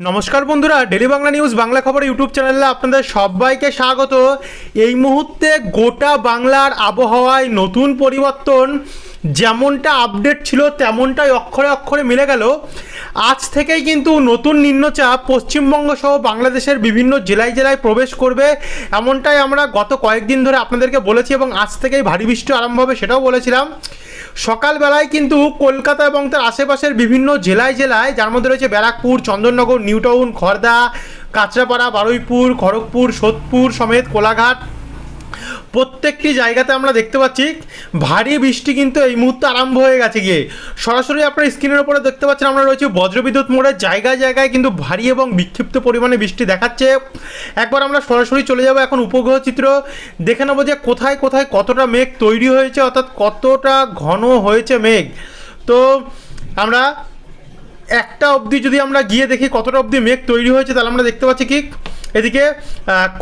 নমস্কার বন্ধুরা daily Bangla news, Bangla খবর ইউটিউব চ্যানেলে আপনাদের সবাইকে স্বাগত। এই মুহূর্তে গোটা বাংলার আবহাওয়ায় নতুন পরিবর্তন, যেমনটা আপডেট ছিল তেমনটাই অক্ষরে অক্ষরে মিলে গেল। আজ থেকেই কিন্তু নতুন নিম্নচাপ পশ্চিমবঙ্গ সহ বাংলাদেশের বিভিন্ন জেলায় জেলায় প্রবেশ করবে, এমনটাই আমরা গত কয়েকদিন ধরে আপনাদেরকে বলেছি এবং আজ থেকেই ভারী বৃষ্টি আরম্ভ হবে সেটাও বলেছিলাম। সকালবেলায় কিন্তু কলকাতা এবং তার আশেপাশের বিভিন্ন জেলায় জেলায়, যার মধ্যে রয়েছে ব্যারাকপুর, চন্দননগর, নিউটাউন, খর্দা, কাঁচরাপাড়া, বারুইপুর, খড়গপুর, সোদপুর সমেত কোলাঘাট প্রত্যেকটি জায়গাতে আমরা দেখতে পাচ্ছি, ভারী বৃষ্টি কিন্তু এই মুহূর্তে আরম্ভ হয়ে গেছে গিয়ে। সরাসরি আপনার স্ক্রিনের উপরে দেখতে পাচ্ছেন, আমরা রয়েছে বজ্রবিদ্যুৎ মোড়ে। জায়গায় জায়গায় কিন্তু ভারী এবং বিক্ষিপ্ত পরিমাণে বৃষ্টি দেখাচ্ছে। একবার আমরা সরাসরি চলে যাব এখন উপগ্রহ চিত্র। দেখে নেব যে কোথায় কোথায় কতটা মেঘ তৈরি হয়েছে, অর্থাৎ কতটা ঘন হয়েছে মেঘ। তো আমরা একটা অবধি যদি আমরা গিয়ে দেখি কতটা অবধি মেঘ তৈরি হয়েছে, তাহলে আমরা দেখতে পাচ্ছি কি এদিকে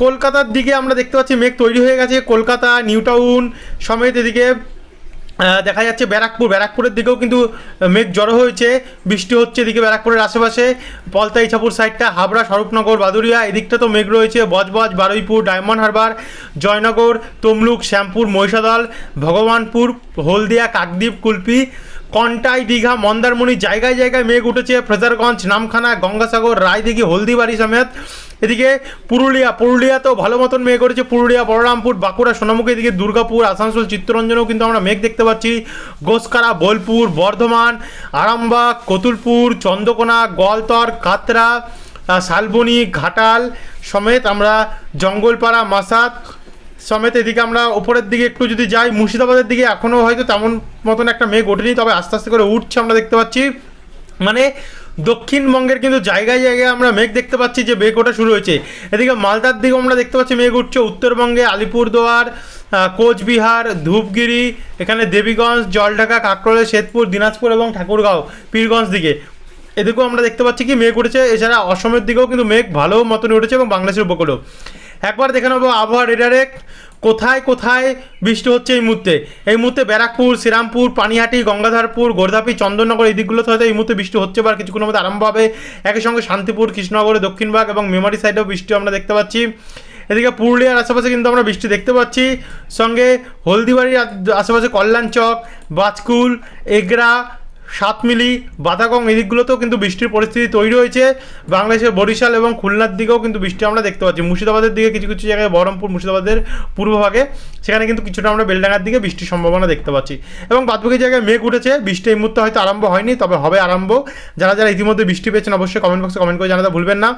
কলকাতার দিকে আমরা দেখতে পাচ্ছি মেঘ তৈরি হয়ে গেছে। কলকাতা নিউ টাউন সমেত এদিকে দেখা যাচ্ছে ব্যারাকপুর। ব্যারাকপুরের দিকেও কিন্তু মেঘ জড়ো হয়েছে। বৃষ্টি হচ্ছে এদিকে ব্যারাকপুরের আশেপাশে। পলতা, ইছাপুর সাইডটা হাবড়া, স্বরূপনগর বাদুরিয়া এদিকটা তো মেঘ রয়েছে। বজবজ, বারুইপুর, ডায়মন্ড হারবার, জয়নগর, তমলুক, শ্যামপুর, মহিষাদল, ভগবানপুর, হলদিয়া, কাকদ্বীপ, কুলপি, কন্টাই, দীঘা, মন্দারমণি জায়গায় জায়গায় মেঘ উঠেছে। ফ্রেজারগঞ্জ, নামখানা, গঙ্গাসাগর, রায়দিঘি, হলদিবাড়ি সমেত। এদিকে পুরুলিয়া, পুরুলিয়াতেও ভালো মতন মেঘ করেছে। পুরুলিয়া, বলরামপুর, বাঁকুড়া, সোনামুখী, এদিকে দুর্গাপুর, আসানসোল, চিত্তরঞ্জনেও কিন্তু আমরা মেঘ দেখতে পাচ্ছি। গোসকারা বোলপুর, বর্ধমান, আরামবাগ, কতুলপুর, চন্দ্রকোনা, গোয়ালতর, কাতরা শালবনী, ঘাটাল সমেত আমরা জঙ্গলপাড়া, মাসাত সমেত এদিকে আমরা উপরের দিকে একটু যদি যাই, মুর্শিদাবাদের দিকে এখনও হয়তো তেমন মতন একটা মেঘ ওঠেনি, তবে আস্তে আস্তে করে উঠছে আমরা দেখতে পাচ্ছি। মানে দক্ষিণবঙ্গের কিন্তু জায়গায় জায়গায় আমরা মেঘ দেখতে পাচ্ছি যে মেঘ ওঠা শুরু হয়েছে। এদিকে মালদার দিকেও আমরা দেখতে পাচ্ছি মেঘ উঠছে। উত্তরবঙ্গে আলিপুরদুয়ার কোচবিহার, ধূপগিরি, এখানে দেবীগঞ্জ, জলঢাকা কাকরোলে শ্বেতপুর, দিনাজপুর এবং ঠাকুরগাঁও, পীরগঞ্জ দিকে। এদিকেও আমরা দেখতে পাচ্ছি কি মেঘ উঠেছে। এছাড়া অসমের দিকেও কিন্তু মেঘ ভালো মতন উঠেছে এবং বাংলাদেশের উপকূলেও। একবার দেখে নেব আবহাওয়া রেডারে কোথায় কোথায় বৃষ্টি হচ্ছে এই মুহূর্তে? এই মুহূর্তে ব্যারাকপুর, শ্রীরামপুর, পানিহাটি, গঙ্গাধারপুর, গোর্ধাপি, চন্দননগর, এই দিকগুলোতে হয়তো এই মুহূর্তে বৃষ্টি হচ্ছে বা কিছুক্ষণের মধ্যে আরম্ভ হবে। একই সঙ্গে শান্তিপুর, কৃষ্ণনগরে দক্ষিণবাগ এবং মেমারি সাইডেও বৃষ্টি আমরা দেখতে পাচ্ছি। এদিকে পুরুলিয়ার আশেপাশে কিন্তু আমরা বৃষ্টি দেখতে পাচ্ছি। সঙ্গে হলদিবাড়ির আশেপাশে কল্যাণচক বাজকুল এগরা সাতমিলি বাদাগং এই দিকগুলোতেও কিন্তু বৃষ্টির পরিস্থিতি তৈরি হয়েছে। বাংলাদেশের বরিশাল এবং খুলনার দিকেও কিন্তু বৃষ্টি আমরা দেখতে পাচ্ছি। মুর্শিদাবাদের দিকে কিছু কিছু জায়গায় বহরমপুর, মুর্শিদাবাদের পূর্বভাগে, সেখানে কিন্তু কিছুটা আমরা বেলডাঙ্গার দিকে বৃষ্টির সম্ভাবনা দেখতে পাচ্ছি। এবং বাদবাকি জায়গায় মেঘ উঠেছে। বৃষ্টি এই মুহূর্তে হয়তো আরম্ভ হয়নি, তবে হবে আরম্ভ। যারা যারা ইতিমধ্যে বৃষ্টি পেয়েছেন অবশ্যই কমেন্ট বক্সে কমেন্ট করে জানাতে ভুলবেন না।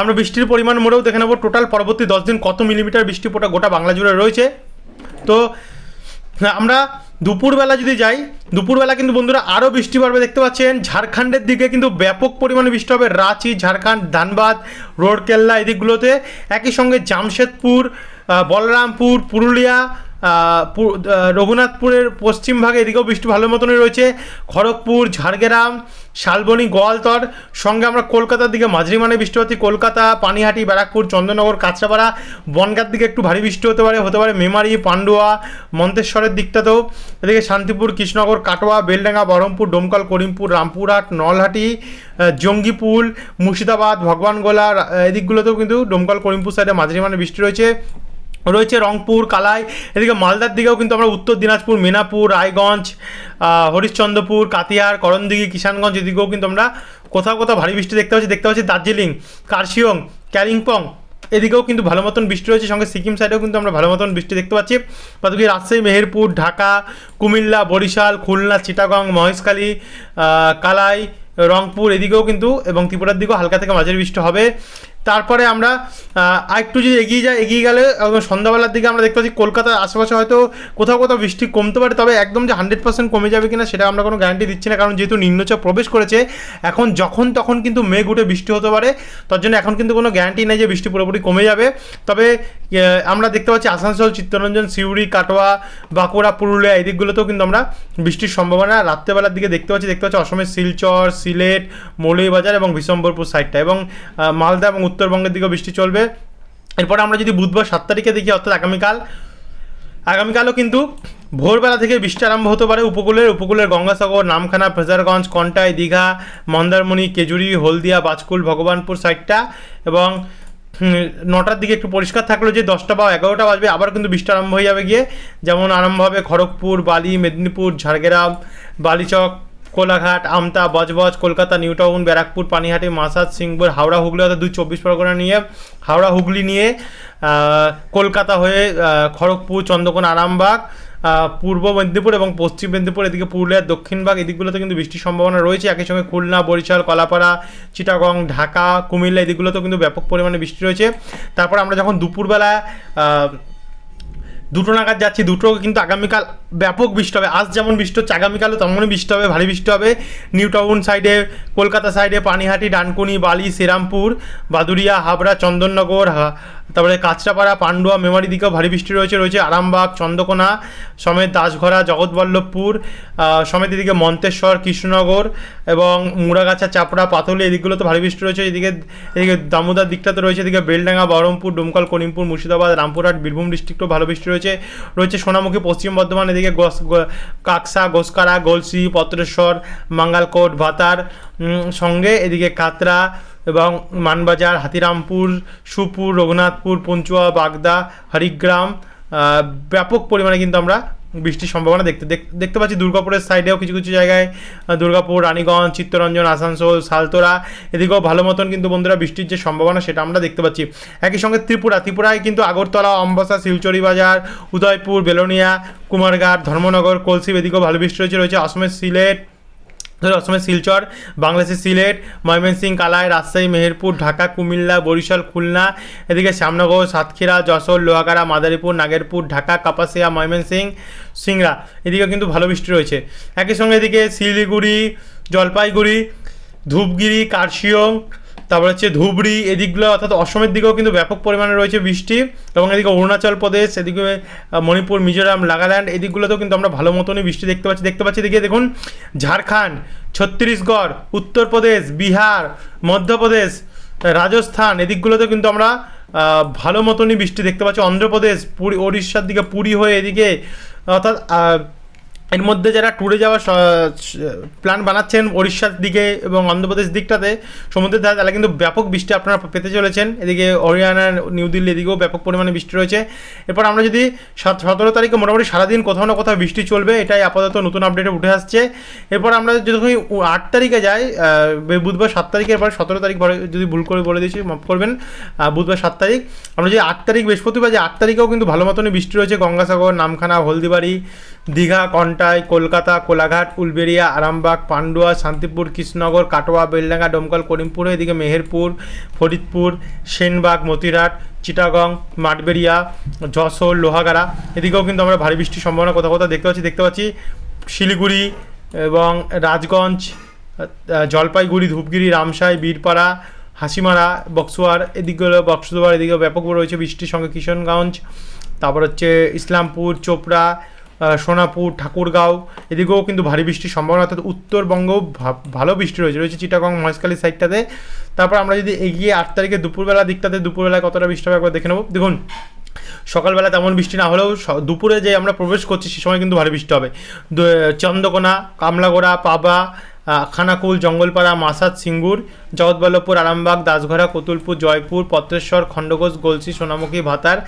আমরা বৃষ্টির পরিমাণ মোড়েও দেখে নেব। টোটাল পরবর্তী দশ দিন কত মিলিমিটার বৃষ্টি পোটা গোটা বাংলা জুড়ে রয়েছে? তো আমরা দুপুরবেলা যদি যাই, দুপুরবেলা কিন্তু বন্ধুরা আরও বৃষ্টি বাড়বে দেখতে পাচ্ছেন? ঝাড়খণ্ডের দিকে কিন্তু ব্যাপক পরিমাণে বৃষ্টি হবে। রাঁচি, ঝাড়খণ্ড, ধানবাদ রোডকেল্লা এদিকগুলোতে দিকগুলোতে। একই সঙ্গে জামশেদপুর বলরামপুর, পুরুলিয়া রঘুনাথপুরের পশ্চিম ভাগে এদিকেও বৃষ্টি ভালো মতনই রয়েছে। খড়গপুর, ঝাড়গ্রাম শালবনী, গোয়ালতর, সঙ্গে আমরা কলকাতার দিকে মাঝারি মানে বৃষ্টি হচ্ছে। কলকাতা, পানিহাটি, ব্যারাকপুর চন্দননগর কাঁচরাপাড়া, বনগার দিকে একটু ভারী বৃষ্টি হতে পারে হতে পারে মেমারি, পান্ডুয়া, মন্তেশ্বরের দিকটাতেও। এদিকে শান্তিপুর, কৃষ্ণনগর, কাটোয়া, বেলডাঙ্গা, বহরমপুর, ডোমকল, করিমপুর, রামপুরহাট, নলহাটি জঙ্গিপুল, মুর্শিদাবাদ, ভগবানগোলা এদিকগুলোতেও কিন্তু ডোমকল, করিমপুর সাইডে মাঝারি মানে বৃষ্টি রয়েছে। রয়েছে রংপুর, কালাই, এদিকে মালদার দিকেও কিন্তু আমরা উত্তর দিনাজপুর, মিনাপুর, রায়গঞ্জ হরিশ্চন্দ্রপুর, কাতিয়ার, করণদিঘি, কিষানগঞ্জ এদিকেও কিন্তু আমরা কোথাও কোথাও ভারী বৃষ্টি দেখতে পাচ্ছি। দেখতে পাচ্ছি দার্জিলিং, কার্শিয়ং, ক্যালিম্পং এদিকেও কিন্তু ভালো মতন বৃষ্টি রয়েছে। সঙ্গে সিকিম সাইডেও কিন্তু আমরা ভালো মতন বৃষ্টি দেখতে পাচ্ছি। বাদবাকি রাজশাহী, মেহেরপুর, ঢাকা, কুমিল্লা, বরিশাল, খুলনা, চিটাগং, মহেশখালী কালাই, রংপুর এদিকেও কিন্তু এবং ত্রিপুরার দিকেও হালকা থেকে মাঝারি বৃষ্টি হবে। তারপরে আমরা আরেকটু যদি এগিয়ে যাই, এগিয়ে গেলে একদম সন্ধ্যাবেলার দিকে আমরা দেখতে পাচ্ছি কলকাতার আশেপাশে হয়তো কোথাও কোথাও বৃষ্টি কমতে পারে, তবে একদম যে হান্ড্রেড পার্সেন্ট কমে যাবে কিনা সেটা আমরা কোনো গ্যারান্টি দিচ্ছি না, কারণ যেহেতু নিম্নচাপ প্রবেশ করেছে, এখন যখন তখন কিন্তু মেঘ উঠে বৃষ্টি হতে পারে, তার জন্য এখন কিন্তু কোনো গ্যারান্টি নেই যে বৃষ্টি পুরোপুরি কমে যাবে। তবে আমরা দেখতে পাচ্ছি আসানসোল, চিত্তরঞ্জন, সিউড়ি, কাটোয়া, বাঁকুড়া, পুরুলিয়া এই দিকগুলোতেও কিন্তু আমরা বৃষ্টির সম্ভাবনা রাত্রেবেলার দিকে দেখতে পাচ্ছি দেখতে পাচ্ছি অসমের শিলচর, সিলেট, মৌলভীবাজার এবং বিশম্বরপুর সাইডটা এবং মালদা এবং উত্তরবঙ্গের দিকেও বৃষ্টি চলবে। এরপরে আমরা যদি বুধবার সাত তারিখে দেখি, অর্থাৎ আগামীকাল, আগামীকালও কিন্তু ভোরবেলা থেকে বৃষ্টি আরম্ভ হতে পারে উপকূলের উপকূলের গঙ্গাসাগর, নামখানা ফ্রেজারগঞ্জ কন্টাই, দীঘা, মন্দারমণি, কেজুরি, হলদিয়া, বাজকুল, ভগবানপুর সাইডটা এবং নটার দিকে একটু পরিষ্কার থাকল যে দশটা বা এগারোটা বাজবে, আবার কিন্তু বৃষ্টি আরম্ভ হয়ে যাবে গিয়ে। যেমন আরম্ভ হবে খড়গপুর, বালি, মেদিনীপুর, ঝাড়গ্রাম, বালিচক কোলাঘাট, আমতা, বজবজ, কলকাতা নিউ টাউন ব্যারাকপুর, পানিহাটি মাসাদ সিংপুর হাওড়া, হুগলি অর্থাৎ দুই চব্বিশ পরগনা নিয়ে, হাওড়া, হুগলি নিয়ে কলকাতা হয়ে খড়গপুর, চন্দ্রকোনা, আরামবাগ পূর্ব মেদিনীপুর এবং পশ্চিম মেদিনীপুর, এদিকে পুরুলিয়ার দক্ষিণভাগ এদিকগুলোতে কিন্তু বৃষ্টির সম্ভাবনা রয়েছে। একই সঙ্গে খুলনা, বরিশাল, কলাপাড়া, চিটাগং, ঢাকা, কুমিল্লা এদিকগুলোতেও কিন্তু ব্যাপক পরিমাণে বৃষ্টি রয়েছে। তারপর আমরা যখন দুপুরবেলা দুটো নাগাদ যাচ্ছি দুটো কিন্তু আগামীকাল ব্যাপক বৃষ্টি হবে। আজ যেমন বৃষ্টি হচ্ছে, আগামীকালও তেমনই বৃষ্টি হবে, ভারী বৃষ্টি হবে। নিউ টাউন সাইডে, কলকাতা সাইডে, পানিহাটি, ডানকুনি, বালি, শ্রীরামপুর বাদুরিয়া হাবড়া, চন্দননগর তারপরে কাঁচরাপাড়া, পান্ডুয়া, মেমারি দিকেও ভারী বৃষ্টি রয়েছে রয়েছে আরামবাগ, চন্দ্রকোনা, সমেত দাসঘরা, জগৎবল্লভপুর সমেত এদিকে মন্তেশ্বর, কৃষ্ণনগর এবং মুড়াগাছা, চাপড়া পাথলি এদিকগুলো তো ভারী বৃষ্টি রয়েছে, এদিকে এদিকে দামোদর দিকটাতে রয়েছে, এদিকে বেলডাঙ্গা, বহরমপুর, ডোমকল, করিমপুর, মুর্শিদাবাদ, রামপুরহাট, বীরভূম ডিস্ট্রিক্টও ভালো বৃষ্টি রয়েছে রয়েছে সোনামুখী, পশ্চিম বর্ধমান, এদিকে গোস কাকসা, গোসকারা, গলসি, পত্রেশ্বর, মাঙ্গালকোট, ভাতার সঙ্গে এদিকে কাতরা এবং মানবাজার, হাতিরামপুর সুপুর রঘুনাথপুর, পঞ্চুয়া, বাগদা, হরিগ্রাম ব্যাপক পরিমাণে কিন্তু আমরা বৃষ্টির সম্ভাবনা দেখতে দেখতে পাচ্ছি। দুর্গাপুরের সাইডেও কিছু কিছু জায়গায় দুর্গাপুর, রানীগঞ্জ, চিত্তরঞ্জন, আসানসোল সালতোরা এদিকেও ভালো মতন কিন্তু বন্ধুরা বৃষ্টির যে সম্ভাবনা সেটা আমরা দেখতে পাচ্ছি। একই সঙ্গে ত্রিপুরা, ত্রিপুরায় কিন্তু আগরতলা, অম্বাসা, শিলচরি বাজার, উদয়পুর, বেলোনিয়া, কুমারঘাট, ধর্মনগর কলসি এদিকেও ভালো বৃষ্টি রয়েছে রয়েছে অসমের সিলেট অসমের শিলচর বাংলাদেশের সিলেট, ময়মনসিংহ, কালাই, রাজশাহী, মেহেরপুর, ঢাকা, কুমিল্লা, বরিশাল, খুলনা, এদিকে শ্যামনগর সাতক্ষীরা, যশোর, লোহাগাড়া, মাদারীপুর, নাগেরপুর, ঢাকা, কাপাসিয়া, ময়মনসিংহ, সিংড়া এদিকে কিন্তু ভালো বৃষ্টি রয়েছে। একই সঙ্গে এদিকে শিলিগুড়ি, জলপাইগুড়ি, ধূপগিরি, কার্শিয়ং তারপর হচ্ছে ধুবড়ি এদিকগুলো অর্থাৎ অসমের দিকেও কিন্তু ব্যাপক পরিমাণে রয়েছে বৃষ্টি এবং এদিকে অরুণাচল প্রদেশ, এদিকে মণিপুর, মিজোরাম, নাগাল্যান্ড এদিকগুলোতেও কিন্তু আমরা ভালো মতনই বৃষ্টি দেখতে পাচ্ছি। দেখতে পাচ্ছি এদিকে দেখুন, ঝাড়খণ্ড, ছত্তিশগড়, উত্তরপ্রদেশ, বিহার, মধ্যপ্রদেশ, রাজস্থান এদিকগুলোতে কিন্তু আমরা ভালো মতনই বৃষ্টি দেখতে পাচ্ছি। অন্ধ্রপ্রদেশ, পুরী, ওড়িশার দিকে পুরী হয়ে এদিকে, অর্থাৎ এর মধ্যে যারা ট্যুরে যাওয়ার প্ল্যান বানাচ্ছেন উড়িষ্যার দিকে এবং অন্ধ্রপ্রদেশ দিকটাতে, সমুদ্রের ধারে তাহলে কিন্তু ব্যাপক বৃষ্টি আপনারা পেতে চলেছেন। এদিকে হরিয়ানা, নিউ দিল্লি এদিকেও ব্যাপক পরিমাণে বৃষ্টি রয়েছে। এরপর আমরা যদি সাত সতেরো তারিখে মোটামুটি সারাদিন কোথাও না কোথাও বৃষ্টি চলবে, এটাই আপাতত নতুন আপডেটে উঠে আসছে। এরপর আমরা যদি আট তারিখে যাই বুধবার সাত তারিখের পর, সতেরো তারিখ যদি ভুল করে বলে দিয়েছি, মাফ করবেন বুধবার সাত তারিখ। আমরা যদি আট তারিখ বৃহস্পতিবার যে আট তারিখেও কিন্তু ভালো মতনই বৃষ্টি রয়েছে। গঙ্গাসাগর, নামখানা, হলদিবাড়ি দীঘা, কন্টাই, কলকাতা, কোলাঘাট, উলবেড়িয়া, আরামবাগ, পান্ডুয়া, শান্তিপুর, কৃষ্ণনগর, কাটোয়া, বেলডাঙ্গা, ডোমকল, করিমপুর, এদিকে মেহেরপুর, ফরিদপুর, সেনবাগ মতিরাট চিটাগং, মাঠবেড়িয়া, যশোর, লোহাগাড়া, এদিকেও কিন্তু আমরা ভারী বৃষ্টির সম্ভাবনা কোথাও কোথাও দেখতে পাচ্ছি দেখতে পাচ্ছি শিলিগুড়ি এবং রাজগঞ্জ জলপাইগুড়ি, ধূপগিরি, রামসাই, বীরপাড়া, হাসিমারা বক্সুয়ার এদিকগুলো বক্সুয়ার এদিকে ব্যাপক রয়েছে বৃষ্টির সঙ্গে কিশনগঞ্জ, তারপর হচ্ছে ইসলামপুর, চোপড়া সোনাপুর, ঠাকুরগাঁও, এদিকেও কিন্তু ভারী বৃষ্টির সম্ভাবনা, অর্থাৎ উত্তরবঙ্গেও ভালো বৃষ্টি রয়েছে। রয়েছে চিটাগং, মহেশখালী সাইডটাতে। তারপর আমরা যদি এগিয়ে আট তারিখে দুপুরবেলা দিকটাতে, দুপুরবেলায় কতটা বৃষ্টি হবে একবার দেখে নেব। দেখুন, সকালবেলা তেমন বৃষ্টি না হলেও দুপুরে যে আমরা প্রবেশ করছি, সে সময় কিন্তু ভারী বৃষ্টি হবে। চন্দ্রকোনা, কামলাগোড়া, পাবা খানাকুল, জঙ্গলপাড়া, মাসাদ, সিঙ্গুর, জগৎবল্লভপুর, আরামবাগ দাসঘরা কতুলপুর, জয়পুর, পত্রেশ্বর, খণ্ডঘোষ গলসি সোনামুখী, ভাতার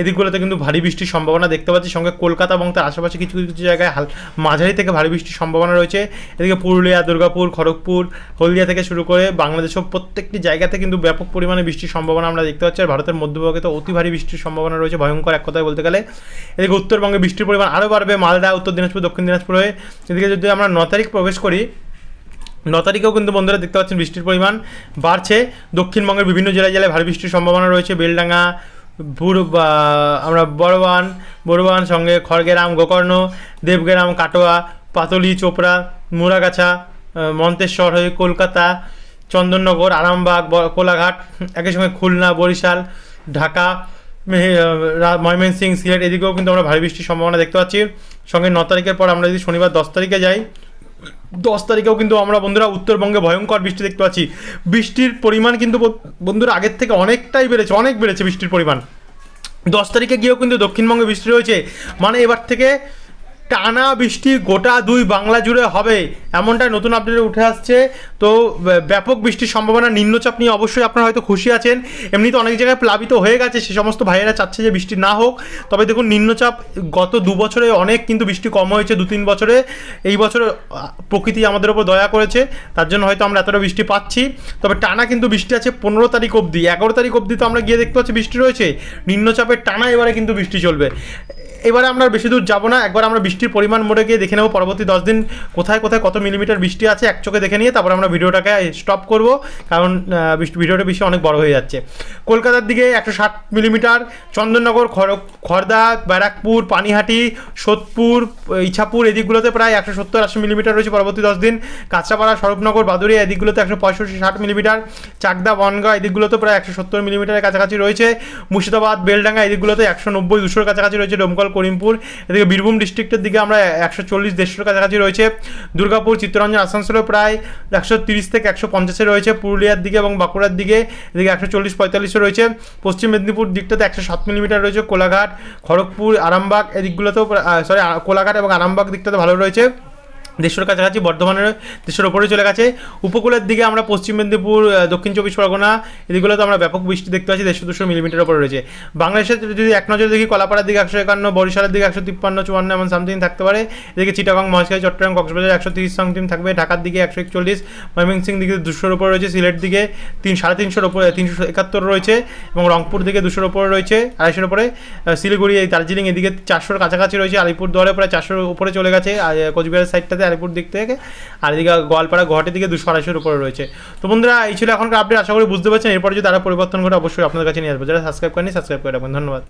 এদিকগুলোতে কিন্তু ভারী বৃষ্টির সম্ভাবনা দেখতে পাচ্ছি। সঙ্গে কলকাতা এবং তার আশেপাশে কিছু কিছু জায়গায় হাল মাঝারি থেকে ভারী বৃষ্টির সম্ভাবনা রয়েছে। এদিকে পুরুলিয়া, দুর্গাপুর, খড়গপুর, হলদিয়া থেকে শুরু করে বাংলাদেশের প্রত্যেকটি জায়গাতে কিন্তু ব্যাপক পরিমাণে বৃষ্টির সম্ভাবনা আমরা দেখতে পাচ্ছি। আর ভারতের মধ্যভাগে তো অতি ভারী বৃষ্টির সম্ভাবনা রয়েছে। ভয়ঙ্কর এক কথায় বলতে গেলে। এদিকে উত্তরবঙ্গে বৃষ্টির পরিমাণ আরও বাড়বে। মালদা, উত্তর দিনাজপুর, দক্ষিণ দিনাজপুর হয়ে। এদিকে যদি আমরা ন তারিখ প্রবেশ করি ন তারিখেও কিন্তু বন্ধুরা দেখতে পাচ্ছেন বৃষ্টির পরিমাণ বাড়ছে। দক্ষিণবঙ্গের বিভিন্ন জেলায় জেলায় ভারী বৃষ্টির সম্ভাবনা রয়েছে। বেলডাঙ্গা আমরা বড়বান বড়বান সঙ্গে খড়গেরাম গোকর্ণ দেবগ্রাম কাটোয়া পাতলি চোপড়া মুরাগাছা মন্তেশ্বর হয়ে কলকাতা চন্দননগর আরামবাগ কোলাঘাট একই সঙ্গে খুলনা বরিশাল ঢাকা আহ, সিলেট এদিকেও কিন্তু আমরা ভারী বৃষ্টির সম্ভাবনা দেখতে পাচ্ছি। সঙ্গে ন তারিখের পর আমরা যদি শনিবার দশ তারিখে যাই দশ তারিখেও কিন্তু আমরা বন্ধুরা উত্তরবঙ্গে ভয়ঙ্কর বৃষ্টি দেখতে পাচ্ছি। বৃষ্টির পরিমাণ কিন্তু বন্ধুরা আগের থেকে অনেকটাই বেড়েছে, অনেক বেড়েছে বৃষ্টির পরিমাণ। দশ তারিখে গিয়েও কিন্তু দক্ষিণবঙ্গে বৃষ্টি রয়েছে। মানে এবার থেকে টানা বৃষ্টি গোটা দুই বাংলা জুড়ে হবে। এমনটাই নতুন আপডেটে উঠে আসছে। তো, ব্য- ব্যাপক বৃষ্টির সম্ভাবনা, নিম্নচাপ নিয়ে অবশ্যই আপনারা হয়তো খুশি আছেন। এমনিতে অনেক জায়গায় প্লাবিত হয়ে গেছে, সে সমস্ত ভাইয়েরা চাচ্ছে যে বৃষ্টি না হোক। তবে দেখুন, নিম্নচাপ গত দু বছরে অনেক কিন্তু বৃষ্টি কম হয়েছে, দু তিন বছরে। এই বছরে প্রকৃতি আমাদের ওপর দয়া করেছে। তার জন্য হয়তো আমরা এতটা বৃষ্টি পাচ্ছি। তবে টানা কিন্তু বৃষ্টি আছে পনেরো তারিখ অবধি। এগারো তারিখ অবধি তো আমরা গিয়ে দেখতে পাচ্ছি বৃষ্টি রয়েছে। নিম্নচাপের টানা এবারে কিন্তু বৃষ্টি চলবে। এবারে আমরা বেশি দূর যাব না, একবার আমরা বৃষ্টির পরিমাণ মোড়ে গিয়ে দেখে নেব, পরবর্তী দশ দিন কোথায় কোথায় কত মিলিমিটার বৃষ্টি আছে, এক চোখে দেখে নিয়ে তারপর আমরা ভিডিওটাকে স্টপ করব, কারণ ভিডিওটা বেশি অনেক বড় হয়ে যাচ্ছে। কলকাতার দিকে একশো ষাট মিলিমিটার চন্দননগর খড়দা, ব্যারাকপুর, পানিহাটি, সোদপুর, ইছাপুর, এদিকগুলোতে প্রায় একশো সত্তর আশি মিলিমিটার রয়েছে পরবর্তী দশ দিন। কাঁচরাপাড়া, স্বরূপনগর বাদুরিয়া এদিকগুলোতে একশো পঁয়ষট্টি ষাট মিলিমিটার চাকদা, বনগাঁ এদিকগুলোতে প্রায় একশো সত্তর মিলিমিটারের কাছাকাছি রয়েছে। মুর্শিদাবাদ, বেলডাঙ্গা এদিকগুলোতে একশো নব্বই দুশোর কাছাকাছি রয়েছে ডোমকল করিমপুর, এদিকে বীরভূম ডিস্ট্রিক্টের দিকে আমরা একশো চল্লিশ দেড়শোর কাছাকাছি রয়েছে। দুর্গাপুর, চিত্তরঞ্জন আসানসোলে প্রায় একশো তিরিশ থেকে একশো পঞ্চাশে রয়েছে। পুরুলিয়ার দিকে এবং বাঁকুড়ার দিকে এদিকে একশো চল্লিশ পঁয়তাল্লিশে রয়েছে। পশ্চিম মেদিনীপুর দিকটাতে একশো সাত মিলিমিটার রয়েছে। কোলাঘাট, খড়গপুর, আরামবাগ, এদিকগুলোতেও সরি কোলাঘাট এবং আরামবাগ দিকটাতে ভালো রয়েছে। দেশের কাছাকাছি, বর্ধমানের দেশের ওপরে চলে গেছে। উপকূলের দিকে আমরা পশ্চিম মেদিনীপুর দক্ষিণ চব্বিশ পরগনা, এদিকগুলোতে আমরা ব্যাপক বৃষ্টি দেখতে পাচ্ছি, দেড়শো দুশো মিলিমিটার ওপরে রয়েছে। বাংলাদেশের যদি এক নজরে দেখি, কলাপাড়ার দিকে একশো একান্ন, বরিশালের দিকে একশো তিপ্পান্ন, চুয়ান্ন, এমন সামথিং থাকতে পারে। এদিকে চিটাগং, মহেশখালী, চট্টগ্রাম, কক্সবাজার একশো তিরিশ সামথিং থাকবে। ঢাকার দিকে একশো একচল্লিশ ময়মনসিং দিকে দুশোর উপরে রয়েছে, সিলেট দিকে তিন, সাড়ে তিনশোর ওপরে, তিনশো একাত্তর রয়েছে এবং রংপুর দিকে দুশোর উপরে রয়েছে, আড়াইশোর ওপরে। শিলিগুড়ি এই দার্জিলিং এদিকে চারশোর কাছাকাছি রয়েছে আলিপুর দুয়ারে প্রায় চারশোর উপরে চলে গেছে কোচবিহারের সাইডটাতে আলিপুর দিক থেকে। আর এদিকে গোয়ালপাড়া গুয়াহাটির দিকে দুশো আড়াইশোর উপরে রয়েছে। তো বন্ধুরা, এই ছিল এখনকার আপডেট আশা করি বুঝতে পারছেন। এরপরে যদি তারা পরিবর্তন ঘটে, অবশ্যই আপনাদের কাছে নিয়ে আসব। যারা সাবস্ক্রাইব করেনি সাবস্ক্রাইব করে রাখবেন। ধন্যবাদ।